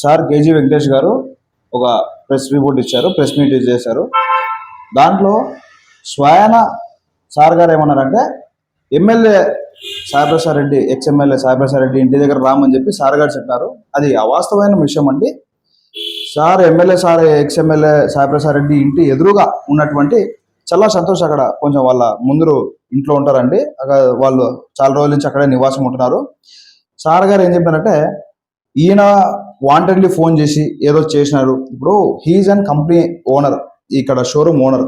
Sir KG Venkatesh గారు ఒక press report ఇచ్చారు ప్రెస్ మీట్ చేశారు. దాంట్లో స్వయాన సార్ గారు ఏమన్నారంటే MLA Saiprasad Reddy ex MLA Saiprasad Reddy ఇంటి దగ్గర రామని చెప్పి సార్ గారు చెప్పారు. అది అవాస్తవమైన విషయం అండి. Sir MLA sir ex MLA Saiprasad Reddy ఇంటి ఎదురుగా ఉన్నటువంటి చాలా సంతోష్ అక్కడ కొంచెం వాళ్ళ ముందు ఇంట్లో ఉంటారండి. అక్కడ వాళ్ళు చాలా రోజుల నుంచి అక్కడే నివాసం ఉంటున్నారు. సార్ గారు ఏం చెప్పారంటే ఈయన వాంటెడ్లీ ఫోన్ చేసి ఏదో చేసినారు. ఇప్పుడు హీజ్ అండ్ కంపెనీ ఓనర్ ఇక్కడ షోరూమ్ ఓనర్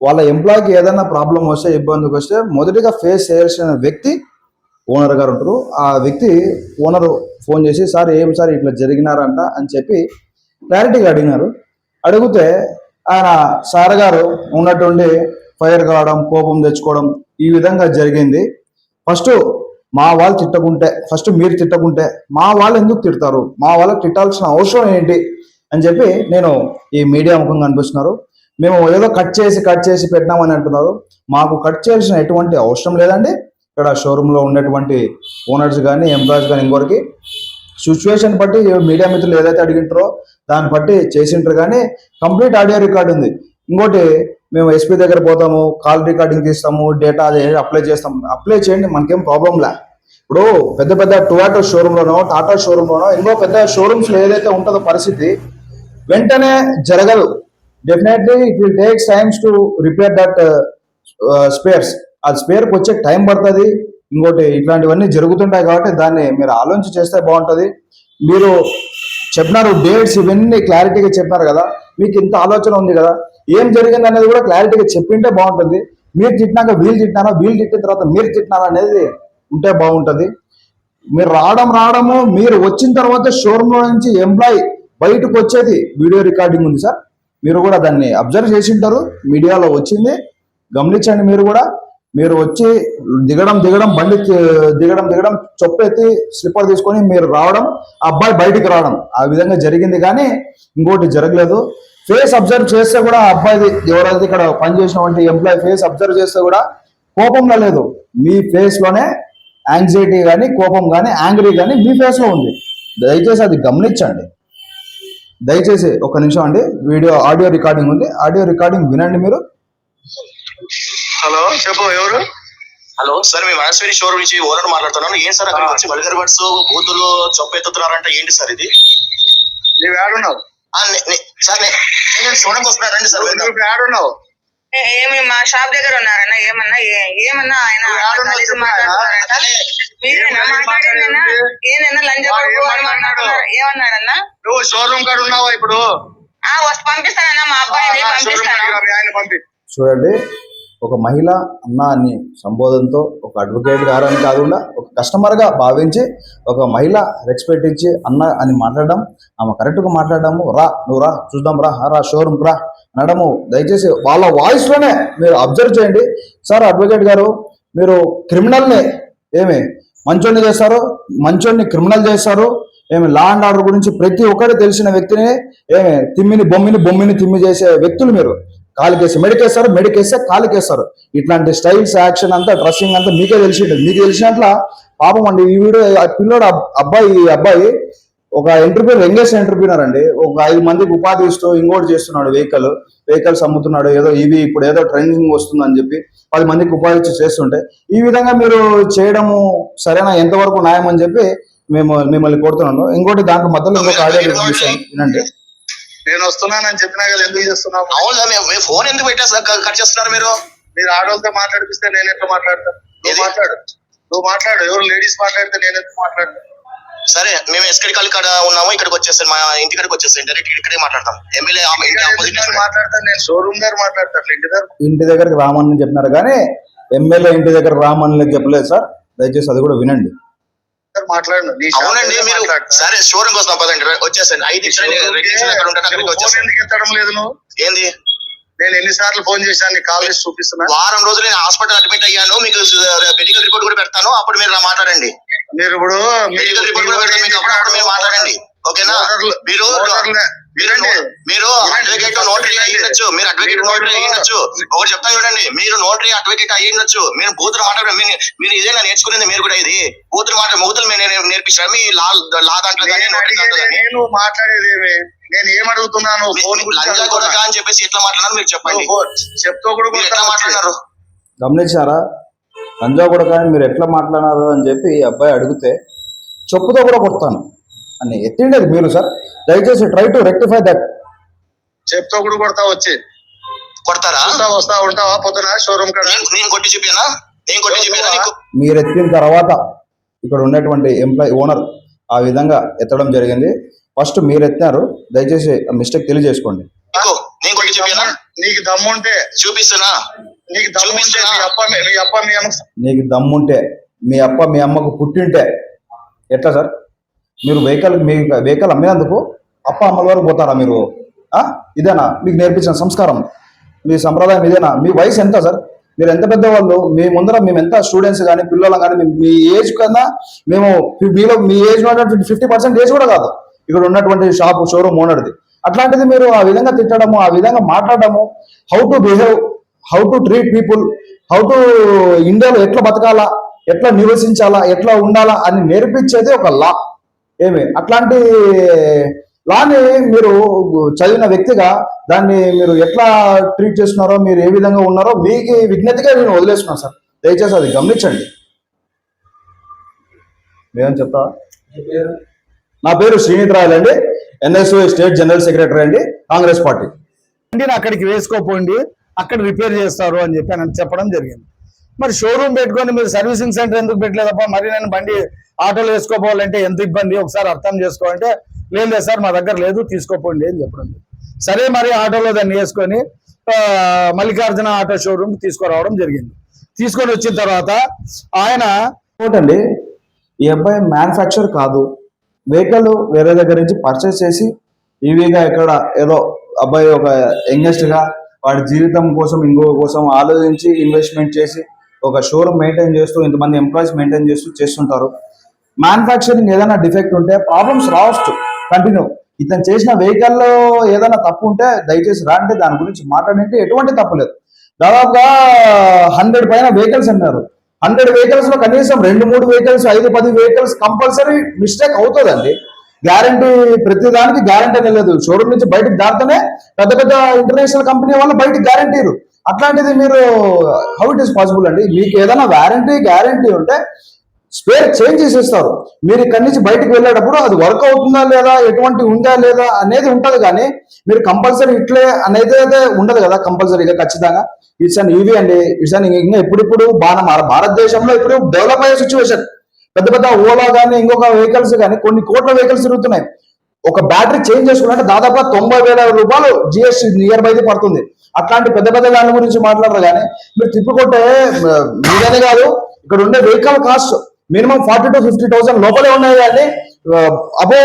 వాళ్ళ ఎంప్లాయీకి ఏదైనా ప్రాబ్లం వస్తే ఇబ్బందికి వస్తే మొదటిగా ఫేస్ చేయాల్సిన వ్యక్తి ఓనర్ గారు ఉంటారు. ఆ వ్యక్తి ఓనర్ ఫోన్ చేసి సార్ ఏం సార్ ఇట్లా జరిగినారంట? అని చెప్పి క్లారిటీగా అడిగినారు. అడిగితే ఆయన సార్ గారు ఉన్నట్టుండి ఫైర్ కావడం కోపం తెచ్చుకోవడం ఈ విధంగా జరిగింది. ఫస్ట్ మా వాళ్ళు తిట్టకుంటే ఫస్ట్ మీరు తిట్టకుంటే మా వాళ్ళు ఎందుకు తిడతారు? మా వాళ్ళకి తిట్టాల్సిన అవసరం ఏంటి? అని చెప్పి నేను ఈ మీడియా ముఖంగా అనిపిస్తున్నారు మేము ఏదో కట్ చేసి కట్ చేసి పెట్టినామని అంటున్నారు. మాకు కట్ చేయాల్సిన ఎటువంటి అవసరం లేదండి. ఇక్కడ షోరూంలో ఉన్నటువంటి ఓనర్స్ కానీ ఎంప్లాయీస్ కానీ ఇంకొకరికి సిచ్యువేషన్ బట్టి మీడియా మిత్రులు ఏదైతే అడిగింటారో దాన్ని బట్టి చేసింటారు కానీ కంప్లీట్ ఆడియో రికార్డ్ ఉంది. ఇంకోటి మేము ఎస్పీ దగ్గర పోతాము కాల్ రికార్డింగ్ తీస్తాము డేటా అది అప్లై చేస్తాము. అప్లై చేయండి మనకేం ప్రాబ్లం లే. ఇప్పుడు పెద్ద పెద్ద టొయాటో షోరూంలోనో టాటా షోరూంలోనో ఎన్నో పెద్ద షోరూమ్స్లో ఏదైతే ఉంటుందో పరిస్థితి వెంటనే జరగదు. Definitely it will takes times to repair that spares ఆ స్పేర్కి వచ్చే టైం పడుతుంది. ఇంకోటి ఇట్లాంటివన్నీ జరుగుతుంటాయి కాబట్టి దాన్ని మీరు ఆలోచించి చేస్తే బాగుంటుంది. మీరు చెప్పినారు డేట్స్ ఇవన్నీ క్లారిటీగా చెప్పినారు కదా. మీకు ఇంత ఆలోచన ఉంది కదా. ఏం జరిగింది అనేది కూడా క్లారిటీగా చెప్పింటే బాగుంటుంది. మీరు తిట్టినాక వీళ్ళు తిట్టినారా వీళ్ళు తిట్టిన తర్వాత మీరు తిట్టినారా అనేది ఉంటే బాగుంటుంది. మీరు రావడం రావడము మీరు వచ్చిన తర్వాత షోరూంలో నుంచి ఎంప్లాయ్ బయటకు వచ్చేది వీడియో రికార్డింగ్ ఉంది సార్. మీరు కూడా దాన్ని అబ్జర్వ్ చేసి ఉంటారు మీడియాలో వచ్చింది. గమనించండి మీరు కూడా. మీరు వచ్చి దిగడం దిగడం బండి దిగడం దిగడం చొప్పెత్తి స్లిప్పర్ తీసుకొని మీరు రావడం అబ్బాయి బయటికి రావడం. ఆ విధంగా జరిగింది కానీ ఇంకోటి జరగలేదు. ఫేస్ అబ్జర్వ్ చేస్తే కూడా ఆ అబ్బాయిది ఎవరైతే ఇక్కడ పనిచేసినటువంటి ఎంప్లాయీ ఫేస్ అబ్జర్వ్ చేస్తే కూడా కోపంగా లేదు. మీ ఫేస్లోనే యాంగ్జైటీ కానీ కోపం కానీ యాంగ్రీ కానీ మీ ఫేస్లో ఉంది. దయచేసి అది గమనించండి. దయచేసి ఒక నిమిషం అండి. వీడియో ఆడియో రికార్డింగ్ ఉంది. ఆడియో రికార్డింగ్ వినండి మీరు. హలో చెప్పు ఎవరు? హలో సార్ మేము యాన్స్వేరీ షోరూమ్ నుంచి ఓనర్ మాట్లాడుతున్నాను. ఏం సార్ అక్కడ వచ్చి వల్గర్ వర్డ్స్ బూతులు చొప్పెత్తుతున్నారంట ఏంటి సార్ ఇది? నువ్వు ఏడున్నావు ఆ, నే- నే- సార్ నేను చూడడానికి వస్తున్నా. రండి సార్ నువ్వు ఏడున్నావు ఏ- ఏమి మా షాప్ దగ్గర ఉన్నారన్న ఏమన్నా ఏమన్నా ఆయన? మీరేనా? ఏనన్నా లంచ మాట్లాడాడు? ఏమన్నాడన్నా? నువ్వు షోరూమ్ కాడ ఉన్నావా ఇప్పుడు? ఆ వస్తు పంపిస్తానన్నా మా అబ్బాయిని షోరూమ్ పంపిస్తాను. పంపి. చూడండి ఒక మహిళ అన్న అని సంబోధనతో ఒక అడ్వకేట్ గారు అని కాకుండా ఒక కస్టమర్గా భావించి ఒక మహిళ రెస్పెక్ట్ ఇచ్చి అన్న అని మాట్లాడడం ఆమె కరెక్ట్గా మాట్లాడడము రా నువ్వు రా చూద్దాం రా రా షోరూమ్కి రా. అనడము దయచేసి వాళ్ళ వాయిస్లోనే మీరు అబ్జర్వ్ చేయండి. సార్ అడ్వకేట్ గారు మీరు క్రిమినల్ని ఏమి మంచోడిని చేస్తారు మంచోడిని క్రిమినల్ చేస్తారు ఏమి లా అండ్ ఆర్డర్ గురించి ప్రతి ఒక్కటి తెలిసిన వ్యక్తిని ఏమి తిమ్మిని బొమ్మిని బొమ్మిని తిమ్మి చేసే వ్యక్తులు మీరు. కాలికేసి మెడికేస్తారు మెడికేస్తే కాలికేస్తారు ఇట్లాంటి స్టైల్స్ యాక్షన్ అంతా డ్రెస్సింగ్ అంతా మీకే తెలిసి మీకు తెలిసినట్ల పాపం అండి ఈ వీడియో ఆ పిల్లోడు అబ్బాయి ఈ అబ్బాయి ఒక ఎంటర్ప్రీనర్ యంగెస్ట్ ఎంటర్ప్రీనర్ అండి. ఒక ఐదు మందికి ఉపాధి ఇస్తూ ఇంకోటి చేస్తున్నాడు వెహికల్ వెహికల్స్ అమ్ముతున్నాడు ఏదో ఇవి ఇప్పుడు ఏదో ట్రెండింగ్ వస్తుందని చెప్పి పది మందికి ఉపాధి ఇచ్చి చేస్తుంటే ఈ విధంగా మీరు చేయడము సరైన ఎంతవరకు న్యాయం అని చెప్పి మేము మిమ్మల్ని కోరుతున్నాను. ఇంకోటి దాంట్లో మధ్యలో ఇంకొక ఆడియో వినిపిస్తాను వినండి. నేను వస్తున్నానని చెప్పినా కదా ఎందుకు చేస్తున్నావు? అవును ఫోన్ ఎందుకు పెట్టా సార్? కట్ చేస్తున్నారు మీరు? మీరు ఆడవాళ్ళతో మాట్లాడిపిస్తే నేను ఎట్లా మాట్లాడతా నువ్వు ఏది? మాట్లాడు. నువ్వు మాట్లాడు. ఎవరు లేడీస్ మాట్లాడితే నేను ఎందుకు మాట్లాడతా సరే మేము ఎస్కడి కాల్ ఇక్కడ ఉన్నాము ఇక్కడికి వచ్చేస్తాం మా ఇంటి కాడికి వచ్చేస్తాం డైరెక్ట్ ఇక్కడే మాట్లాడతాం. ఎమ్మెల్యే ఇంటి ఆపోజిట్ మాట్లాడతాను నేను షోరూమ్ దగ్గర మాట్లాడతాను ఇంటి దగ్గర. ఇంటి దగ్గరికి రామని చెప్పినారు కానీ ఎమ్మెల్యే ఇంటి దగ్గర రామని చెప్పలేదు సార్. దయచేసి అది కూడా వినండి. మాట్లాడు నీ షాప్ అవునండి మీరు. సరే షోరూమ్ వస్తాం పదండి వచ్చేసండి ఐదు నిమిషాలు ఉంటాను వచ్చేస్తాను ఎందుకు ఎత్తడం లేదు నువ్వు? ఏంది? నేను ఎన్నిసార్లు ఫోన్ చేశాను కాల్ లిస్ట్ చూపిస్తున్నా. వారం రోజులు నేను హాస్పిటల్ అడ్మిట్ అయ్యాను మీకు మెడికల్ రిపోర్ట్ కూడా పెడతాను అప్పుడు మీరు నా మాట్లాడండి. మీరు ఇప్పుడు మెడికల్ రిపోర్ట్ మీకు మీరు మాట్లాడండి. ఓకేనా? మీరు. మీరు అడ్వకేట్ నోటరీ అయ్యిండొచ్చు మీరు అడ్వకేట్ నోటరీ అయ్యిండొచ్చు ఒకటి చెప్తా చూడండి. మీరు నోటరీ అడ్వకేట్ అయ్యిండొచ్చు మీరు బూతులు మాట్లాడడం మీరు ఇదేనా నేర్చుకునేది మీరు కూడా ఇది? బూతులు మాట బూతులు మీరు నేర్- నేర్పించారా? మీ లా లా దాంట్లో కానీ నేను నేను మాట్లాడేది ఏమి? నేను ఏం అడుగుతున్నాను? లంజా. కొడక అని చెప్పేసి ఎట్లా మాట్లాడారు మీరు చెప్పండి. చెప్తూ కూడా మీరు ఎట్లా కొడతావు. మాట్లాడినారు? గమనించారా పంజా కూడా కానీ మీరు ఎట్లా మాట్లాడారు అని చెప్పి అబ్బాయి అడిగితే చెప్పుతో కూడా కొడతాను. అని. ఎత్తిండేది మీరు సార్. దయచేసి ట్రై టు రెక్టిఫై దట్ చెప్తూ కూడా కొడతా వచ్చి. కొడతారా? వస్తా వస్తా ఉంటావా? పొద్దున షోరూమ్ కాడ? నేను కొట్టి చూపానా నేను కొట్టి చూపానా నీకు? మీరు ఎత్తిన తర్వాత ఇక్కడ ఉన్నటువంటి ఎంప్లాయ్ ఓనర్ ఆ విధంగా ఎత్తడం జరిగింది. ఫస్ట్ మీరు ఎత్తినారు దయచేసి మిస్టేక్ తెలియజేసుకోండి. నీకు నేను కొట్టి చూపానా నీకు దమ్ముంటే చూపిస్తున్నా. నీకు దమ్ముంటే. మీ అప్ప మీ- అప్ప మీ అమ్మ నీకు దమ్ముంటే మీ అప్ప మీ అమ్మకు పుట్టింటే ఎట్లా సార్? మీరు వెహికల్ మీ వెహికల్ అమ్మినందుకు అప్ప అమ్మల వరకు పోతారా మీరు? ఇదేనా? మీకు నేర్పించిన సంస్కారం. మీ సంప్రదాయం ఇదేనా? మీ వయసు ఎంత సార్? మీరు ఎంత పెద్దవాళ్ళు? మీ ముందర మేము ఎంత స్టూడెంట్స్ కానీ పిల్లలు కానీ మీ- మీ ఏజ్ కన్నా మేము మీలో మీ ఏజ్ ఉన్నటువంటి ఫిఫ్టీ పర్సెంట్ ఏజ్ కూడా కాదు. ఇక్కడ ఉన్నటువంటి షాప్ షోరూమ్ ఓనర్ది అట్లాంటిది మీరు ఆ విధంగా తిట్టడము ఆ విధంగా మాట్లాడడము how to behave how to treat people how to ఇండియాలో ఎట్లా బతకాలా ఎట్లా నివసించాలా ఎట్లా ఉండాలా అని నేర్పించేది ఒక లా ఏమి? అట్లాంటి లాని మీరు చదివిన వ్యక్తిగా దాన్ని మీరు ఎట్లా ట్రీట్ చేస్తున్నారో మీరు ఏ విధంగా ఉన్నారో మీకు విజ్ఞతగా నేను వదిలేస్తున్నాను సార్. దయచేసి అది గమనించండి. మేమని చెప్తా? నా పేరు శ్రీనిధ్ రాయల్ అండి. ఎన్ఎస్ఓ స్టేట్ జనరల్ సెక్రటరీ అండి. కాంగ్రెస్ పార్టీ. అక్కడికి వేసుకోపోండి. అక్కడ రిపేర్ చేస్తారు అని చెప్పి అని చెప్పడం జరిగింది. మరి షోరూమ్ పెట్టుకొని మీరు సర్వీసింగ్ సెంటర్ ఎందుకు పెట్టలేదప్ప మరి నేను బండి ఆటోలో వేసుకోపోవాలంటే ఎంత ఇబ్బంది? ఒకసారి అర్థం చేసుకోవాలంటే లేదు లేదు సార్ మా దగ్గర లేదు తీసుకోపోండి అని చెప్పడం సరే మరి ఆటోలో దాన్ని వేసుకొని మల్లికార్జున ఆటో షోరూమ్ తీసుకురావడం జరిగింది. తీసుకొని వచ్చిన తర్వాత ఆయన ఇంకోటండి ఈ అబ్బాయి మ్యానుఫ్యాక్చర్ కాదు. వెహికల్ వేరే దగ్గర నుంచి పర్చేస్ చేసి ఈవీగా ఇక్కడ ఏదో అబ్బాయి ఒక యంగెస్ట్గా వాడి జీవితం కోసం ఇంకో కోసం ఆలోచించి ఇన్వెస్ట్మెంట్ చేసి ఒక షోరూమ్ మెయింటైన్ చేస్తూ ఇంతమంది ఎంప్లాయీస్ మెయింటైన్ చేస్తూ చేస్తుంటారు. మ్యానుఫ్యాక్చరింగ్ ఏదైనా డిఫెక్ట్ ఉంటే ప్రాబ్లమ్స్ రావచ్చు. కంటిన్యూ ఇతను చేసిన వెహికల్లో ఏదైనా తప్పు ఉంటే దయచేసి రాండి దాని గురించి మాట్లాడంటే ఎటువంటి తప్పు లేదు. దాదాపుగా హండ్రెడ్ పైన వెహికల్స్ అన్నారు హండ్రెడ్ వెహికల్స్లో కనీసం రెండు మూడు వెహికల్స్ ఐదు పది వెహికల్స్ కంపల్సరీ మిస్టేక్ అవుతుందండి. గ్యారంటీ ప్రతి దానికి గ్యారంటీ అనేది లేదు. షోరూమ్ నుంచి బయటకు దాటితేనే పెద్ద పెద్ద ఇంటర్నేషనల్ కంపెనీ వాళ్ళు బయటకు గ్యారంటీరు అట్లాంటిది మీరు హౌ ఇట్ ఈస్ పాసిబుల్ అండి? మీకు ఏదైనా వారంటీ గ్యారంటీ ఉంటే స్పేర్ చేంజ్ చేసేస్తారు. మీరు ఇక్కడి నుంచి బయటకు వెళ్ళేటప్పుడు అది వర్క్ అవుతుందా లేదా ఎటువంటి ఉందా లేదా అనేది ఉంటది కానీ మీరు కంపల్సరీ ఇట్లే అనేది అయితే ఉండదు కదా కంపల్సరీగా ఖచ్చితంగా. ఇట్స్ అన్ ఈవీ అండి. ఇట్స్ అన్ ఇంకా ఇప్పుడిప్పుడు బాగా భారతదేశంలో ఇప్పుడు డెవలప్ అయ్యే సిచ్యువేషన్ పెద్ద పెద్ద ఓలా కానీ ఇంకొక వెహికల్స్ కానీ కొన్ని కోట్ల వెహికల్స్ తిరుగుతున్నాయి. ఒక బ్యాటరీ చేంజ్ చేసుకున్నట్టు దాదాపుగా తొంభై వేల రూపాయలు జిఎస్టీ నియర్ బైది పడుతుంది. అట్లాంటి పెద్ద పెద్ద దాని గురించి మాట్లాడరు కానీ మీరు తిప్పుకుంటే మ- మీదనే కాదు ఇక్కడ ఉండే vehicle cost minimum forty to fifty thousand లోపలే ఉన్నాయి కానీ అబో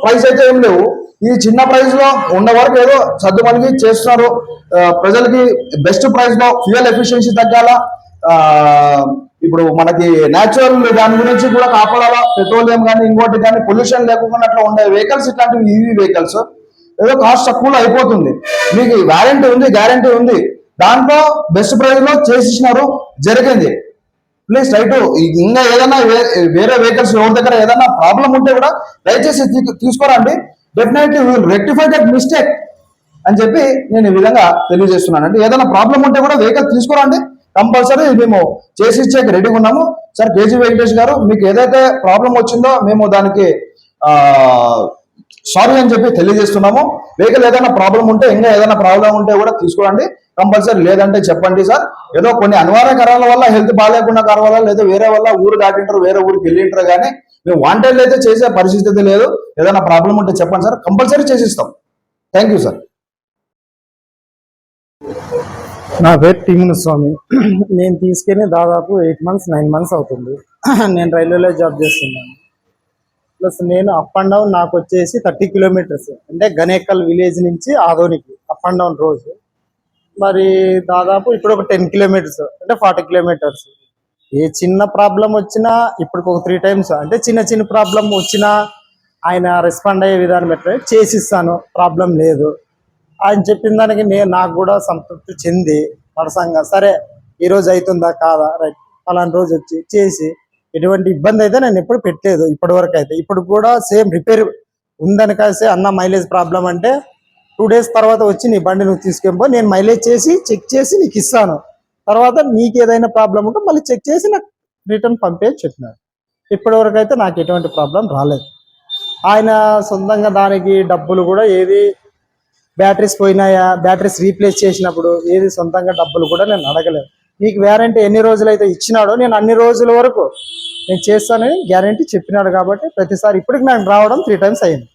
ప్రైస్ అయితే ఏం లేవు. ఈ చిన్న ప్రైస్లో ఉన్న వరకు ఏదో సర్దుమణిగి చేస్తున్నారు. ప్రజలకి బెస్ట్ ప్రైస్లో ఫ్యూయల్ ఎఫిషియన్సీ తగ్గాల? ఇప్పుడు మనకి న్యాచురల్ దాని గురించి కూడా కాపాడాలా? పెట్రోలియం కానీ ఇంకోటి కానీ పొల్యూషన్ లేకుండా అట్లా ఉండే వెహికల్స్ ఇట్లాంటివి ఈవీ వెహికల్స్ ఏదో కాస్ట్ తక్కువలో అయిపోతుంది. మీకు వారంటీ ఉంది గ్యారంటీ ఉంది. దాంట్లో బెస్ట్ ప్రైస్లో చేసినారు జరిగింది. ప్లీజ్ రైట్ ఇంకా ఏదైనా వేరే వెహికల్స్ ఎవరి దగ్గర ఏదైనా ప్రాబ్లం ఉంటే కూడా దయచేసి తీసుకోరండి. Definitely will rectify that mistake అని చెప్పి నేను ఈ విధంగా తెలియజేస్తున్నానండి. ఏదైనా ప్రాబ్లం ఉంటే కూడా వెహికల్ తీసుకోరండి. కంపల్సరీ మేము చేసి ఇచ్చేకి రెడీగా ఉన్నాము. సార్ కేజీ వెంకటేష్ గారు మీకు ఏదైతే ప్రాబ్లం వచ్చిందో మేము దానికి సారీ అని చెప్పి తెలియజేస్తున్నాము. వెహికల్ ఏదైనా ప్రాబ్లం ఉంటే ఇంకా ఏదైనా ప్రాబ్లం ఉంటే కూడా తీసుకోండి. కంపల్సరీ లేదంటే చెప్పండి సార్. ఏదో కొన్ని అనివార్య కారణాల వల్ల హెల్త్ బాగాలేకుండా కారణాల వల్ల లేదా వేరే వల్ల ఊరు దాటింటారు వేరే ఊరికి వెళ్ళింటారు కానీ మేము వాంటెడ్ అయితే చేసే పరిస్థితి లేదు. ఏదైనా ప్రాబ్లం ఉంటే చెప్పండి సార్. కంపల్సరీ చేసిస్తాం. థ్యాంక్ యూ సార్ నా పేరు టిమ్ను స్వామి. నేను తీసుకెళ్ళి దాదాపు ఎయిట్ మంత్స్ నైన్ మంత్స్ అవుతుంది. నేను రైల్వేలో జాబ్ చేస్తున్నాను. ప్లస్ నేను అప్ అండ్ డౌన్ నాకు వచ్చేసి థర్టీ కిలోమీటర్స్. అంటే గనేకల్ విలేజ్ నుంచి ఆదోనికి అప్ అండ్ డౌన్ రోజు. మరి దాదాపు ఇప్పుడు ఒక టెన్ కిలోమీటర్స్ అంటే ఫార్టీ కిలోమీటర్స్. ఏ చిన్న ప్రాబ్లం వచ్చినా ఇప్పుడు ఒక త్రీ టైమ్స్ అంటే చిన్న చిన్న ప్రాబ్లం వచ్చినా ఆయన రెస్పాండ్ అయ్యే విధానం ఎట్లా చేసిస్తాను? ప్రాబ్లం లేదు. ఆయన చెప్పిన దానికి నేను నాకు కూడా సంతృప్తి చెంది పరసంగా సరే ఈ రోజు అవుతుందా కాదా? రైట్. అలాంటి రోజు వచ్చి చేసి ఎటువంటి ఇబ్బంది అయితే నేను ఎప్పుడు పెట్టలేదు ఇప్పటి వరకు అయితే. ఇప్పుడు కూడా సేమ్ రిపేర్ ఉందని కాసి అన్న మైలేజ్ ప్రాబ్లం అంటే టూ డేస్ తర్వాత వచ్చి నీ బండి నువ్వు తీసుకెళ్ళిపో నేను మైలేజ్ చేసి చెక్ చేసి నీకు ఇస్తాను. తర్వాత నీకు ఏదైనా ప్రాబ్లం ఉంటే మళ్ళీ చెక్ చేసి నాకు రిటర్న్ పంపే చెప్పినాడు. ఇప్పటి వరకు అయితే నాకు ఎటువంటి ప్రాబ్లం రాలేదు. ఆయన సొంతంగా దానికి డబ్బులు కూడా ఏది బ్యాటరీస్ పోయినాయా? బ్యాటరీస్ రీప్లేస్ చేసినప్పుడు ఏది సొంతంగా డబ్బులు కూడా నేను అడగలేదు. నీకు వ్యారంటీ ఎన్ని రోజులు అయితే ఇచ్చినాడో నేను అన్ని రోజుల వరకు నేను చేస్తానని గ్యారంటీ చెప్పినాడు కాబట్టి ప్రతిసారి ఇప్పటికి నాకు రావడం త్రీ టైమ్స్ అయింది.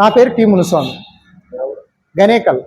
నా పేరు టీ మునుస్వామి. గణేకల్.